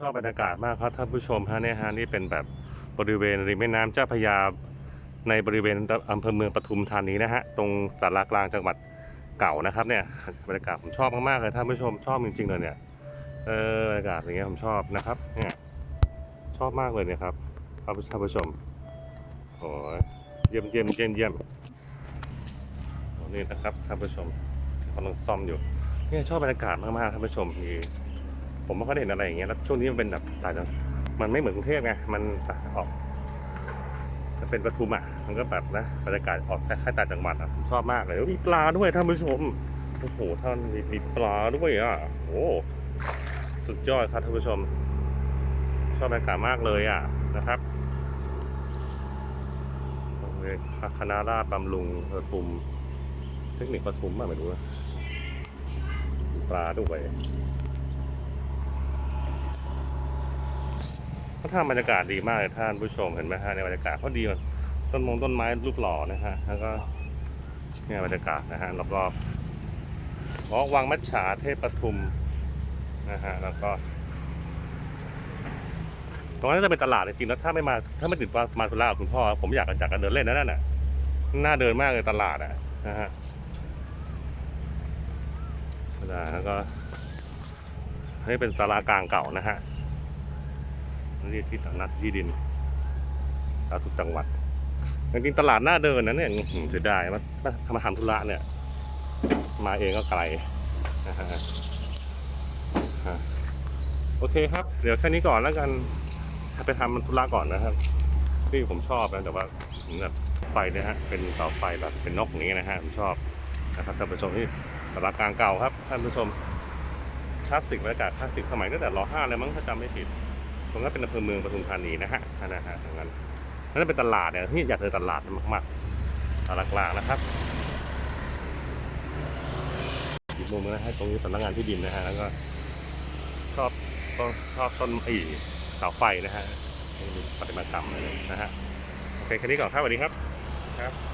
ชอบบรรยากาศมากครับท่านผู้ชมฮะเนี่ยฮะนี่เป็นแบบบริเวณริมแม่น้ำเจ้าพระยาในบริเวณอำเภอเมืองปทุมธานีนะฮะตรงสารากลางจังหวัดเก่านะครับเนี่ยบรรยากาศผมชอบมากๆเลยท่านผู้ชมชอบจริงๆเลยเนี่ยเออบรรยากาศอย่างเงี้ยผมชอบนะครับเนี่ยชอบมากเลยเนี่ยครับท่านผู้ชมโอ้ยเยี่ยมเยี่ยมเยี่ยมเยี่ยมโอ้นี่นะครับท่านผู้ชมกำลังซ่อมอยู่เนี่ยชอบบรรยากาศมากๆท่านผู้ชมมี ผมไม่ค่อยได้เห็นอะไรอย่างเงี้ยแล้วช่วงนี้มันเป็นแบบต่างจังมันไม่เหมือนกรุงเทพไงมันออกจะเป็นปทุมอะมันก็แบบนะบรรยากาศออกคล้ายๆต่างจังหวัดอะผมชอบมากเลยแล้วมีปลาด้วยท่านผู้ชมโอ้โหท่านมีมีปลาด้วยอะโอ้สุดยอดครับท่านผู้ชม ชอบบรรยากาศมากเลยอะนะครับโรงเรียนคณะราษฎรบำรุงปทุม เทคนิคปทุมอะไม่รู้นะปลาด้วย เขาทำบรรยากาศดีมากเลยท่านผู้ชมเห็นไหมฮะในบรรยากาศเขาดีมากต้นมงต้นไม้รูปหล่อนะฮะแล้วก็เนี่ยบรรยากาศนะฮะรอบๆอ๋อวังมัจฉาเทพปทุมนะฮะแล้วก็ตรงนั้นจะเป็นตลาดจริงๆแล้วถ้าไม่มาถ้าไม่ติดมาสุราคุณพ่อ ผมอยากจะจากกันเดินเล่นนะนั่นน่ะน่าเดินมากเลยตลาดอะนะฮะแล้วก็ให้เป็นศาลากลางเก่านะฮะ นี่ที่ตลาดที่ดิน สาธารณสุขจังหวัดจริงๆตลาดหน้าเดินนะเนี่ยเสียดายมาทำมาทำธุระเนี่ย มาเองก็ไกลนะฮะโอเคครับ เดี๋ยวแค่นี้ก่อนแล้วกันไปทำธุระก่อนนะครับที่ผมชอบนะแต่ว่าเหมือนแบบไฟเนี่ยฮะเป็นเสาไฟแบบเป็นนกอย่างนี้นะฮะผมชอบนะครับท่านผู้ชมที่สารากลางเก่าครับท่านผู้ชมคลาสสิกบรรยากาศคลาสสิกสมัยตั้งแต่รห้าเลยมั้งถ้าจำไม่ผิด ตรงนั้นเป็นอำเภอเมืองปทุมธานีนะฮะนะฮะตรงนั้นนั่นเป็นตลาดเนี่ยที่อยากเจอตลาดมากๆตลาดกลางนะครับอีกมุมนึงนะฮะตรงนี้สำนักงานที่ดินนะฮะแล้วก็ชอบก็ชอบต้นไอ้เสาไฟนะฮะปฏิมากรรมอะไรนะฮะโอเคแค่นี้ก่อนครับสวัสดีครับครับ